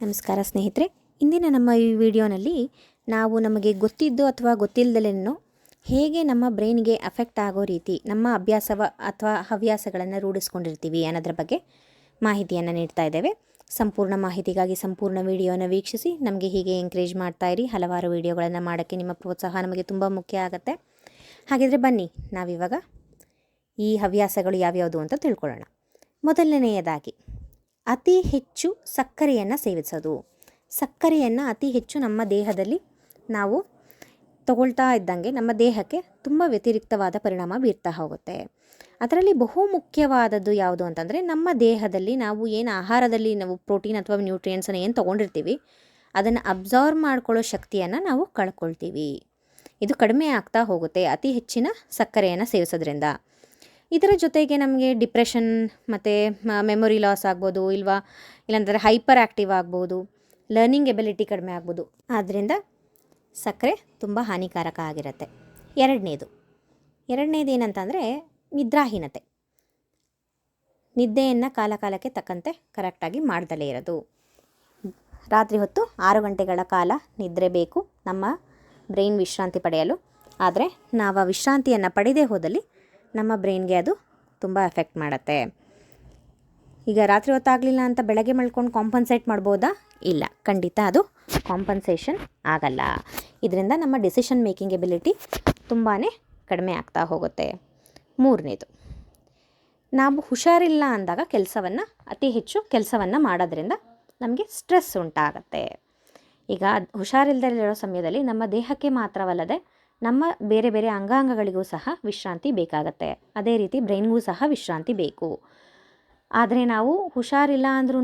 ನಮಸ್ಕಾರ ಸ್ನೇಹಿತರೆ, ಇಂದಿನ ನಮ್ಮ ಈ ವಿಡಿಯೋನಲ್ಲಿ ನಾವು ನಮಗೆ ಗೊತ್ತಿದ್ದು ಅಥವಾ ಗೊತ್ತಿಲ್ಲದಲೇನೋ ಹೇಗೆ ನಮ್ಮ ಬ್ರೈನ್ಗೆ ಅಫೆಕ್ಟ್ ಆಗೋ ರೀತಿ ನಮ್ಮ ಅಭ್ಯಾಸವ ಅಥವಾ ಹವ್ಯಾಸಗಳನ್ನು ರೂಢಿಸ್ಕೊಂಡಿರ್ತೀವಿ ಅನ್ನೋದ್ರ ಬಗ್ಗೆ ಮಾಹಿತಿಯನ್ನು ನೀಡ್ತಾ ಇದ್ದೇವೆ. ಸಂಪೂರ್ಣ ಮಾಹಿತಿಗಾಗಿ ಸಂಪೂರ್ಣ ವಿಡಿಯೋನ ವೀಕ್ಷಿಸಿ, ನಮಗೆ ಹೀಗೆ ಎಂಕರೇಜ್ ಮಾಡ್ತಾ ಇರಿ. ಹಲವಾರು ವಿಡಿಯೋಗಳನ್ನು ಮಾಡೋಕ್ಕೆ ನಿಮ್ಮ ಪ್ರೋತ್ಸಾಹ ನಮಗೆ ತುಂಬ ಮುಖ್ಯ ಆಗುತ್ತೆ. ಹಾಗಿದ್ರೆ ಬನ್ನಿ, ನಾವಿವಾಗ ಈ ಹವ್ಯಾಸಗಳು ಯಾವ್ಯಾವುದು ಅಂತ ತಿಳ್ಕೊಳ್ಳೋಣ. ಮೊದಲನೆಯದಾಗಿ ಅತಿ ಹೆಚ್ಚು ಸಕ್ಕರೆಯನ್ನು ಸೇವಿಸೋದು. ಸಕ್ಕರೆಯನ್ನು ಅತಿ ಹೆಚ್ಚು ನಮ್ಮ ದೇಹದಲ್ಲಿ ನಾವು ತಗೊಳ್ತಾ ಇದ್ದಂಗೆ ನಮ್ಮ ದೇಹಕ್ಕೆ ತುಂಬ ವ್ಯತಿರಿಕ್ತವಾದ ಪರಿಣಾಮ ಬೀರ್ತಾ ಹೋಗುತ್ತೆ. ಅದರಲ್ಲಿ ಬಹು ಮುಖ್ಯವಾದದ್ದು ಯಾವುದು ಅಂತಂದರೆ ನಮ್ಮ ದೇಹದಲ್ಲಿ ನಾವು ಏನು ಆಹಾರದಲ್ಲಿ ನಾವು ಪ್ರೋಟೀನ್ ಅಥವಾ ನ್ಯೂಟ್ರಿಯೆಂಟ್ಸನ್ನು ಏನು ತೊಗೊಂಡಿರ್ತೀವಿ, ಅದನ್ನು ಅಬ್ಸಾರ್ವ್ ಮಾಡ್ಕೊಳ್ಳೋ ಶಕ್ತಿಯನ್ನು ನಾವು ಕಳ್ಕೊಳ್ತೀವಿ. ಇದು ಕಡಿಮೆ ಆಗ್ತಾ ಹೋಗುತ್ತೆ ಅತಿ ಹೆಚ್ಚಿನ ಸಕ್ಕರೆಯನ್ನು ಸೇವಿಸೋದ್ರಿಂದ. ಇದರ ಜೊತೆಗೆ ನಮಗೆ ಡಿಪ್ರೆಷನ್ ಮತ್ತು ಮೆಮೊರಿ ಲಾಸ್ ಆಗ್ಬೋದು, ಇಲ್ವಾ? ಇಲ್ಲಾಂದರೆ ಹೈಪರ್ ಆ್ಯಕ್ಟಿವ್ ಆಗ್ಬೋದು ಲರ್ನಿಂಗ್ ಎಬಿಲಿಟಿ ಕಡಿಮೆ ಆಗ್ಬೋದು. ಆದ್ದರಿಂದ ಸಕ್ಕರೆ ತುಂಬ ಹಾನಿಕಾರಕ ಆಗಿರುತ್ತೆ. ಎರಡನೇದು. ಎರಡನೇದು ಏನಂತಂದರೆ ನಿದ್ರಾಹೀನತೆ. ನಿದ್ದೆಯನ್ನು ಕಾಲ ಕಾಲಕ್ಕೆ ತಕ್ಕಂತೆ ಕರೆಕ್ಟಾಗಿ ಮಾಡ್ದಲೇ ಇರೋದು. ರಾತ್ರಿ ಹೊತ್ತು ಆರು ಗಂಟೆಗಳ ಕಾಲ ನಿದ್ರೆ ಬೇಕು ನಮ್ಮ ಬ್ರೈನ್ ವಿಶ್ರಾಂತಿ ಪಡೆಯಲು. ಆದರೆ ನಾವು ಆ ವಿಶ್ರಾಂತಿಯನ್ನು ಪಡೆದೇ ಹೋದಲ್ಲಿ ನಮ್ಮ ಬ್ರೈನ್ಗೆ ಅದು ತುಂಬ ಎಫೆಕ್ಟ್ ಮಾಡುತ್ತೆ. ಈಗ ರಾತ್ರಿ ಹೊತ್ತಾಗಲಿಲ್ಲ ಅಂತ ಬೆಳಗ್ಗೆ ಮಲ್ಕೊಂಡು ಕಾಂಪನ್ಸೇಟ್ ಮಾಡ್ಬೋದಾ? ಇಲ್ಲ, ಖಂಡಿತ ಅದು ಕಾಂಪನ್ಸೇಷನ್ ಆಗಲ್ಲ. ಇದರಿಂದ ನಮ್ಮ ಡಿಸಿಷನ್ ಮೇಕಿಂಗ್ ಎಬಿಲಿಟಿ ತುಂಬಾ ಕಡಿಮೆ ಆಗ್ತಾ ಹೋಗುತ್ತೆ. ಮೂರನೇದು, ನಾವು ಹುಷಾರಿಲ್ಲ ಅಂದಾಗ ಕೆಲಸವನ್ನು, ಅತಿ ಹೆಚ್ಚು ಕೆಲಸವನ್ನು ಮಾಡೋದ್ರಿಂದ ನಮಗೆ ಸ್ಟ್ರೆಸ್ ಉಂಟಾಗತ್ತೆ. ಈಗ ಹುಷಾರಿಲ್ಲದಲ್ಲಿರೋ ಸಮಯದಲ್ಲಿ ನಮ್ಮ ದೇಹಕ್ಕೆ ಮಾತ್ರವಲ್ಲದೆ ನಮ್ಮ ಬೇರೆ ಬೇರೆ ಅಂಗಾಂಗಗಳಿಗೂ ಸಹ ವಿಶ್ರಾಂತಿ ಬೇಕಾಗತ್ತೆ. ಅದೇ ರೀತಿ ಬ್ರೈನ್ಗೂ ಸಹ ವಿಶ್ರಾಂತಿ ಬೇಕು. ಆದರೆ ನಾವು ಹುಷಾರಿಲ್ಲ ಅಂದ್ರೂ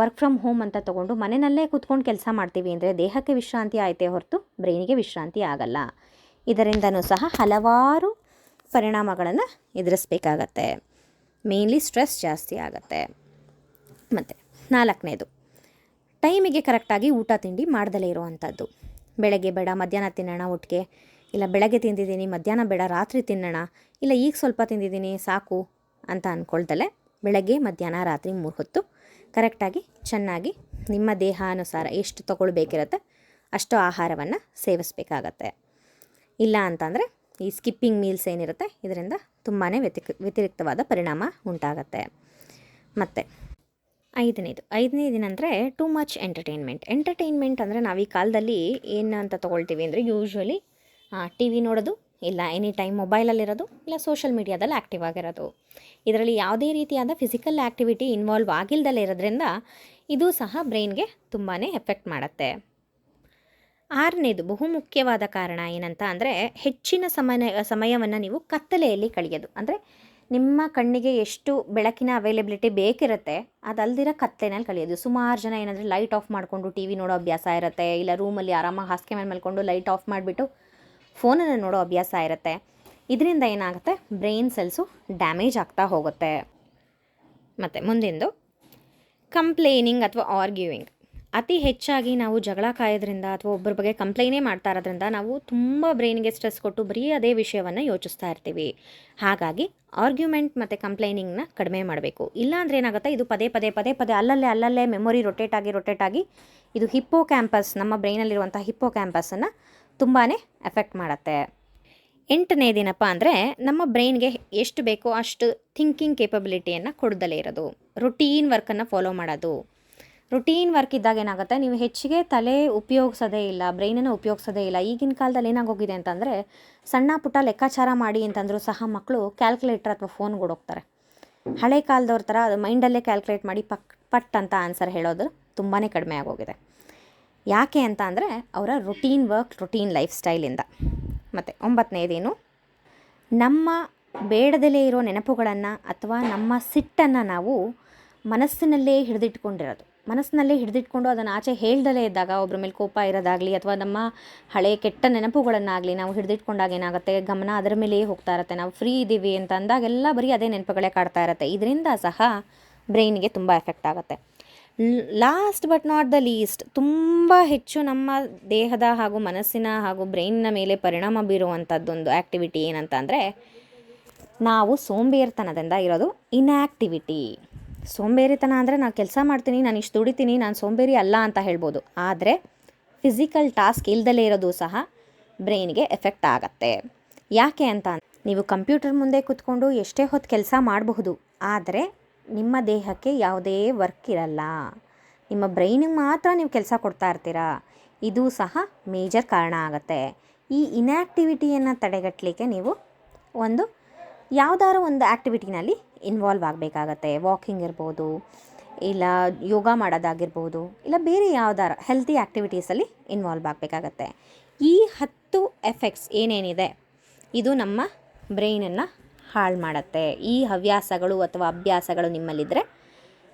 ವರ್ಕ್ ಫ್ರಮ್ ಹೋಮ್ ಅಂತ ತಗೊಂಡು ಮನೆಯಲ್ಲೇ ಕೂತ್ಕೊಂಡು ಕೆಲಸ ಮಾಡ್ತೀವಿ ಅಂದರೆ ದೇಹಕ್ಕೆ ವಿಶ್ರಾಂತಿ ಆಯಿತೇ ಹೊರತು ಬ್ರೈನಿಗೆ ವಿಶ್ರಾಂತಿ ಆಗಲ್ಲ. ಇದರಿಂದನೂ ಸಹ ಹಲವಾರು ಪರಿಣಾಮಗಳನ್ನು ಎದುರಿಸ್ಬೇಕಾಗತ್ತೆ. ಮೇನ್ಲಿ ಸ್ಟ್ರೆಸ್ ಜಾಸ್ತಿ ಆಗುತ್ತೆ. ಮತ್ತು ನಾಲ್ಕನೇದು ಟೈಮಿಗೆ ಕರೆಕ್ಟಾಗಿ ಊಟ, ತಿಂಡಿ ಮಾಡ್ದಲೇ ಇರುವಂಥದ್ದು ಬೆಳಗ್ಗೆ ಬೇಡ, ಮಧ್ಯಾಹ್ನ ತಿನ್ನೋಣ, ಒಟ್ಟಿಗೆ ಇಲ್ಲ, ಬೆಳಗ್ಗೆ ತಿಂದಿದ್ದೀನಿ, ಮಧ್ಯಾಹ್ನ ಬೇಡ, ರಾತ್ರಿ ತಿನ್ನೋಣ, ಇಲ್ಲ, ಈಗ ಸ್ವಲ್ಪ ತಿಂದಿದ್ದೀನಿ, ಸಾಕು ಅಂತ ಅಂದ್ಕೊಳ್ದಲೆ ಬೆಳಗ್ಗೆ, ಮಧ್ಯಾಹ್ನ, ರಾತ್ರಿ ಮೂರು ಹೊತ್ತು ಕರೆಕ್ಟಾಗಿ ಚೆನ್ನಾಗಿ ನಿಮ್ಮ ದೇಹಾನುಸಾರ ಎಷ್ಟು ತಗೊಳ್ಬೇಕಿರುತ್ತೆ ಅಷ್ಟು ಆಹಾರವನ್ನು ಸೇವಿಸಬೇಕಾಗತ್ತೆ. ಇಲ್ಲ ಅಂತಂದರೆ ಈ ಸ್ಕಿಪ್ಪಿಂಗ್ ಮೀಲ್ಸ್ ಏನಿರುತ್ತೆ ಇದರಿಂದ ತುಂಬಾ ವ್ಯತಿರಿಕ್ತವಾದ ಪರಿಣಾಮ ಉಂಟಾಗತ್ತೆ. ಮತ್ತು ಐದನೇದು ಐದನೇದೇನೆಂದರೆ ಟೂ ಮಚ್ ಎಂಟರ್ಟೈನ್ಮೆಂಟ್. ಎಂಟರ್ಟೈನ್ಮೆಂಟ್ ಅಂದರೆ ನಾವು ಈ ಕಾಲದಲ್ಲಿ ಏನು ಅಂತ ತೊಗೊಳ್ತೀವಿ ಅಂದರೆ ಯೂಶ್ವಲಿ ಟಿ ವಿ ನೋಡೋದು ಇಲ್ಲ ಎನಿ ಟೈಮ್ ಮೊಬೈಲಲ್ಲಿರೋದು ಇಲ್ಲ ಸೋಷಲ್ ಮೀಡಿಯಾದಲ್ಲಿ ಆ್ಯಕ್ಟಿವ್ ಆಗಿರೋದು. ಇದರಲ್ಲಿ ಯಾವುದೇ ರೀತಿಯಾದ ಫಿಸಿಕಲ್ ಆ್ಯಕ್ಟಿವಿಟಿ ಇನ್ವಾಲ್ವ್ ಆಗಿಲ್ದಲೇ ಇರೋದ್ರಿಂದ ಇದು ಸಹ ಬ್ರೈನ್ಗೆ ತುಂಬಾ ಎಫೆಕ್ಟ್ ಮಾಡುತ್ತೆ. ಆರನೇದು ಬಹುಮುಖ್ಯವಾದ ಕಾರಣ ಏನಂತ ಅಂದರೆ ಹೆಚ್ಚಿನ ಸಮಯ ಸಮಯವನ್ನು ನೀವು ಕತ್ತಲೆಯಲ್ಲಿ ಕಳೆಯೋದು. ಅಂದರೆ ನಿಮ್ಮ ಕಣ್ಣಿಗೆ ಎಷ್ಟು ಬೆಳಕಿನ ಅವೈಲಬಿಲಿಟಿ ಬೇಕಿರುತ್ತೆ, ಅದಲ್ದಿರ ಕತ್ತಲೆನಲ್ಲಿ ಕಳೆಯೋದು. ಸುಮಾರು ಜನ ಏನಂದರೆ ಲೈಟ್ ಆಫ್ ಮಾಡಿಕೊಂಡು ಟಿ ವಿ ನೋಡೋ ಅಭ್ಯಾಸ ಇರುತ್ತೆ, ಇಲ್ಲ ರೂಮಲ್ಲಿ ಆರಾಮಾಗಿ ಹಾಸಿಗೆ ಮೇಲೆ ಮಲ್ಕೊಂಡು ಲೈಟ್ ಆಫ್ ಮಾಡಿಬಿಟ್ಟು ಫೋನನ್ನು ನೋಡೋ ಅಭ್ಯಾಸ ಇರುತ್ತೆ. ಇದರಿಂದ ಏನಾಗುತ್ತೆ? ಬ್ರೈನ್ ಸೆಲ್ಸು ಡ್ಯಾಮೇಜ್ ಆಗ್ತಾ ಹೋಗುತ್ತೆ. ಮತ್ತು ಮುಂದಿಂದು, ಕಂಪ್ಲೇನಿಂಗ್ ಅಥವಾ ಆರ್ಗ್ಯೂವಿಂಗ್ ಅತಿ ಹೆಚ್ಚಾಗಿ ನಾವು ಜಗಳ ಕಾಯೋದ್ರಿಂದ ಅಥವಾ ಒಬ್ಬರ ಬಗ್ಗೆ ಕಂಪ್ಲೇನೇ ಮಾಡ್ತಾ ಇರೋದ್ರಿಂದ ನಾವು ತುಂಬ ಬ್ರೈನ್ಗೆ ಸ್ಟ್ರೆಸ್ ಕೊಟ್ಟು ಬರೀ ಅದೇ ವಿಷಯವನ್ನು ಯೋಚಿಸ್ತಾ ಇರ್ತೀವಿ. ಹಾಗಾಗಿ ಆರ್ಗ್ಯುಮೆಂಟ್ ಮತ್ತು ಕಂಪ್ಲೇನಿಂಗ್ನ ಕಡಿಮೆ ಮಾಡಬೇಕು. ಇಲ್ಲಾಂದ್ರೆ ಏನಾಗುತ್ತೆ? ಇದು ಪದೇ ಪದೇ ಪದೇ ಪದೇ ಅಲ್ಲಲ್ಲೇ ಅಲ್ಲಲ್ಲೇ ಮೆಮೊರಿ ರೊಟೇಟ್ ಆಗಿ ರೊಟೇಟ್ ಆಗಿ ಇದು ಹಿಪ್ಪೋ ಕ್ಯಾಂಪಸ್, ನಮ್ಮ ಬ್ರೈನಲ್ಲಿರುವಂಥ ಹಿಪ್ಪೋ ಕ್ಯಾಂಪಸನ್ನು ತುಂಬಾ ಎಫೆಕ್ಟ್ ಮಾಡುತ್ತೆ. ಎಂಟನೇ ದಿನಪ್ಪ ಅಂದರೆ ನಮ್ಮ ಬ್ರೈನ್ಗೆ ಎಷ್ಟು ಬೇಕೋ ಅಷ್ಟು ಥಿಂಕಿಂಗ್ ಕೇಪಬಿಲಿಟಿಯನ್ನು ಕೊಡ್ದಲೇ ಇರೋದು. ರುಟೀನ್ ವರ್ಕನ್ನು ಫಾಲೋ ಮಾಡೋದು. ರುಟೀನ್ ವರ್ಕ್ ಇದ್ದಾಗ ಏನಾಗುತ್ತೆ? ನೀವು ಹೆಚ್ಚಿಗೆ ತಲೆ ಉಪಯೋಗಿಸೋದೇ ಇಲ್ಲ, ಬ್ರೈನನ್ನು ಉಪಯೋಗಿಸೋದೇ ಇಲ್ಲ. ಈಗಿನ ಕಾಲದಲ್ಲಿ ಏನಾಗೋಗಿದೆ ಅಂತಂದರೆ ಸಣ್ಣ ಪುಟ್ಟ ಲೆಕ್ಕಾಚಾರ ಮಾಡಿ ಅಂತಂದರೂ ಸಹ ಮಕ್ಕಳು ಕ್ಯಾಲ್ಕುಲೇಟರ್ ಅಥವಾ ಫೋನ್ ಹೋಗ್ತಾರೆ. ಹಳೆ ಕಾಲದವ್ರ ಥರ ಅದು ಮೈಂಡಲ್ಲೇ ಕ್ಯಾಲ್ಕುಲೇಟ್ ಮಾಡಿ ಪಕ್ ಪಟ್ ಅಂತ ಆನ್ಸರ್ ಹೇಳೋದು ತುಂಬಾ ಕಡಿಮೆ ಆಗೋಗಿದೆ. ಯಾಕೆ ಅಂತ ಅಂದರೆ ಅವರ ರೊಟೀನ್ ವರ್ಕ್ ರೊಟೀನ್ ಲೈಫ್ ಸ್ಟೈಲಿಂದ ಮತ್ತು ಒಂಬತ್ತನೇದೇನು? ನಮ್ಮ ಬೇಡದಲ್ಲೇ ಇರೋ ನೆನಪುಗಳನ್ನು ಅಥವಾ ನಮ್ಮ ಸಿಟ್ಟನ್ನು ನಾವು ಮನಸ್ಸಿನಲ್ಲೇ ಹಿಡಿದಿಟ್ಕೊಂಡಿರೋದು. ಮನಸ್ಸಿನಲ್ಲೇ ಹಿಡಿದಿಟ್ಕೊಂಡು ಅದನ್ನು ಆಚೆ ಹೇಳ್ದಲೇ ಇದ್ದಾಗ ಒಬ್ಬರ ಮೇಲೆ ಕೋಪ ಇರೋದಾಗಲಿ ಅಥವಾ ನಮ್ಮ ಹಳೆಯ ಕೆಟ್ಟ ನೆನಪುಗಳನ್ನಾಗಲಿ ನಾವು ಹಿಡಿದಿಟ್ಕೊಂಡಾಗ ಏನಾಗುತ್ತೆ? ಗಮನ ಅದರ ಮೇಲೆಯೇ ಹೋಗ್ತಾ ಇರುತ್ತೆ. ನಾವು ಫ್ರೀ ಇದ್ದೀವಿ ಅಂತ ಅಂದಾಗೆಲ್ಲ ಬರೀ ಅದೇ ನೆನಪುಗಳೇ ಕಾಡ್ತಾ ಇರುತ್ತೆ. ಇದರಿಂದ ಸಹ ಬ್ರೈನಿಗೆ ತುಂಬ ಎಫೆಕ್ಟ್ ಆಗುತ್ತೆ. Last but not the least ತುಂಬ ಹೆಚ್ಚು ನಮ್ಮ ದೇಹದ ಹಾಗೂ ಮನಸ್ಸಿನ ಹಾಗೂ ಬ್ರೈನ್ನ ಮೇಲೆ ಪರಿಣಾಮ ಬೀರುವಂಥದ್ದೊಂದು ಆ್ಯಕ್ಟಿವಿಟಿ ಏನಂತ ಅಂದರೆ, ನಾವು ಸೋಂಬೇರಿತನದಿಂದ ಇರೋದು ಇನ್ಆ್ಯಕ್ಟಿವಿಟಿ ಸೋಂಬೇರಿತನ ಅಂದರೆ ನಾನು ಕೆಲಸ ಮಾಡ್ತೀನಿ, ನಾನು ಇಷ್ಟು ದುಡಿತೀನಿ, ನಾನು ಸೋಂಬೇರಿ ಅಲ್ಲ ಅಂತ ಹೇಳ್ಬೋದು. ಆದರೆ ಫಿಸಿಕಲ್ ಟಾಸ್ಕ್ ಇಲ್ದಲೇ ಇರೋದು ಸಹ ಬ್ರೈನ್ಗೆ ಎಫೆಕ್ಟ್ ಆಗತ್ತೆ. ಯಾಕೆ ಅಂತ ನೀವು ಕಂಪ್ಯೂಟರ್ ಮುಂದೆ ಕೂತ್ಕೊಂಡು ಎಷ್ಟೇ ಹೊತ್ತು ಕೆಲಸ ಮಾಡಬಹುದು, ಆದರೆ ನಿಮ್ಮ ದೇಹಕ್ಕೆ ಯಾವುದೇ ವರ್ಕ್ ಇರಲ್ಲ. ನಿಮ್ಮ ಬ್ರೈನಿಗೆ ಮಾತ್ರ ನೀವು ಕೆಲಸ ಕೊಡ್ತಾ ಇರ್ತೀರಾ? ಇದು ಸಹ ಮೇಜರ್ ಕಾರಣ ಆಗುತ್ತೆ. ಈ ಇನ್ಯಾಕ್ಟಿವಿಟಿಯನ್ನು ತಡೆಗಟ್ಟಲಿಕ್ಕೆ ನೀವು ಒಂದು ಯಾವುದಾದ್ರು ಒಂದು ಆ್ಯಕ್ಟಿವಿಟಿನಲ್ಲಿ ಇನ್ವಾಲ್ವ್ ಆಗಬೇಕಾಗತ್ತೆ. ವಾಕಿಂಗ್ ಇರ್ಬೋದು, ಇಲ್ಲ ಯೋಗ ಮಾಡೋದಾಗಿರ್ಬೋದು, ಇಲ್ಲ ಬೇರೆ ಯಾವ್ದಾರ ಹೆಲ್ತಿ ಆ್ಯಕ್ಟಿವಿಟೀಸಲ್ಲಿ ಇನ್ವಾಲ್ವ್ ಆಗಬೇಕಾಗತ್ತೆ. ಈ ಹತ್ತು ಎಫೆಕ್ಟ್ಸ್ ಏನೇನಿದೆ? ಇದು ನಮ್ಮ ಬ್ರೈನನ್ನು ಹಾಳು ಮಾಡುತ್ತೆ. ಈ ಹವ್ಯಾಸಗಳು ಅಥವಾ ಅಭ್ಯಾಸಗಳು ನಿಮ್ಮಲ್ಲಿದ್ದರೆ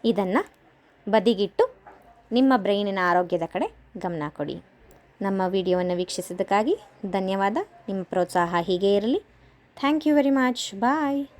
ಇದನ್ನು ಬದಿಗಿಟ್ಟು ನಿಮ್ಮ ಬ್ರೈನಿನ ಆರೋಗ್ಯದ ಕಡೆ ಗಮನ ಕೊಡಿ. ನಮ್ಮ ವಿಡಿಯೋವನ್ನು ವೀಕ್ಷಿಸಿದ್ದಕ್ಕಾಗಿ ಧನ್ಯವಾದ. ನಿಮ್ಮ ಪ್ರೋತ್ಸಾಹ ಹೀಗೇ ಇರಲಿ. Thank you very much. Bye.